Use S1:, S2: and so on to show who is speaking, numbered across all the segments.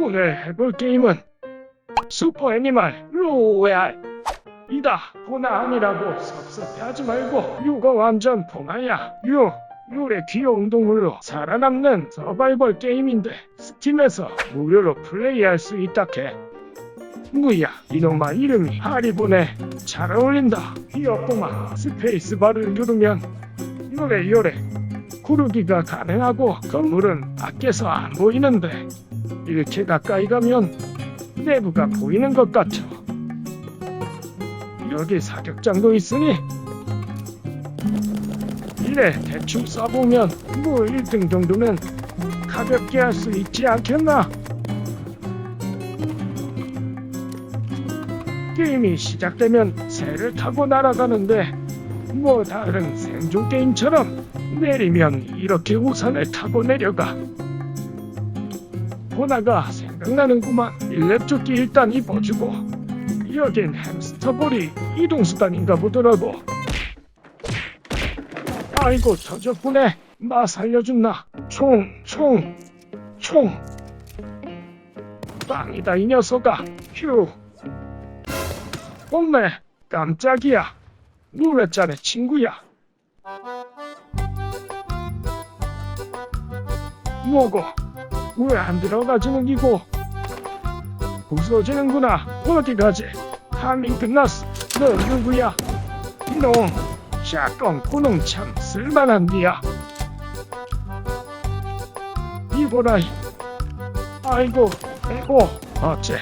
S1: 오늘 해볼 게임은 슈퍼 애니멀 로얄 이다. 보나 아니라고 섭섭해하지 말고 유가 완전 보나야. 유 유의 귀여운 동물로 살아남는 서바이벌 게임인데 스팀에서 무료로 플레이할 수 있다케 뭐야 이놈아 이름이 하리보네. 잘 어울린다. 귀엽구만. 스페이스바를 누르면 요래 요래 구르기가 가능하고 건물은 밖에서 안 보이는데 이렇게 가까이 가면 내부가 보이는 것 같죠. 여기 사격장도 있으니 이래 대충 쏴보면 뭐 1등 정도는 가볍게 할 수 있지 않겠나? 게임이 시작되면 새를 타고 날아가는데 뭐 다른 생존 게임처럼 내리면 이렇게 우산을 타고 내려가. 보나가 생각나는구만. 일렙조끼 일단 입어주고. 여긴 햄스터볼이 이동수단인가 보더라고. 아이고 저 덕분에 나 살려준나. 총, 총, 총. 빵이다 이 녀석아. 휴. 엄매 깜짝이야. 놀랬잖아 친구야. 뭐고? 왜 안 들어가지는 이고? 부서지는구나. 어디 가지? 타밍 끝났어. 너 누구야? 이놈. 샷건 구능 참 쓸만한디야. 이보라. 아이고, 에고, 어째.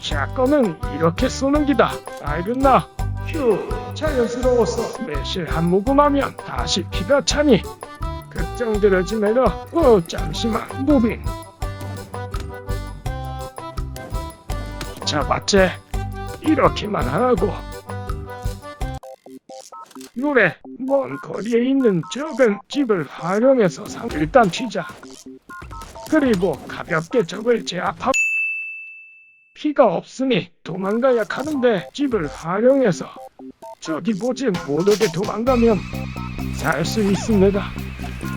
S1: 샷건은 이렇게 쏘는 기다. 알겠나? 휴, 자연스러워서 매실 한 모금 하면 다시 피가 차니. 걱정 들어지 마라. 어, 잠시만, 무빙. 잡았지? 이렇게만 하고. 노래, 먼 거리에 있는 적은 집을 활용해서 상, 일단 튀자. 그리고 가볍게 적을 제압하고. 피가 없으니 도망가야 하는데 집을 활용해서 저기 보지 못하게 도망가면 살수 있습니다.